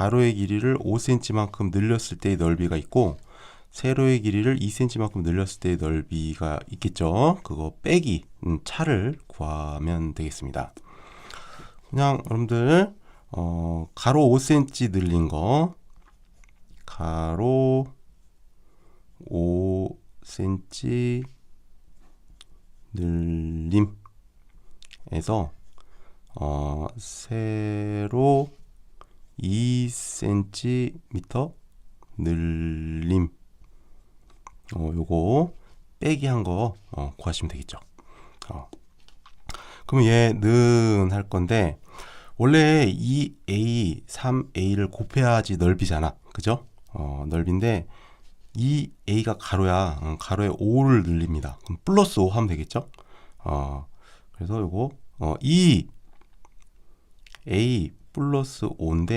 가로의 길이를 5cm만큼 늘렸을 때의 넓이가 있고 세로의 길이를 2cm만큼 늘렸을 때의 넓이가 있겠죠. 그거 빼기 음, 차를 구하면 되겠습니다. 그냥 여러분들 어, 가로 5cm 늘린 거 가로 5cm 늘림에서 어, 세로 2cm 늘림 어, 요거 빼기 한 거 어, 구하시면 되겠죠. 어. 그럼 얘 는 할 건데 원래 2a, 3a를 곱해야지 넓이잖아. 그죠? 어, 넓인데 2a가 가로야. 어, 가로에 5를 늘립니다. 그럼 플러스 5 하면 되겠죠? 어, 그래서 요거 어, 2a 플러스 5인데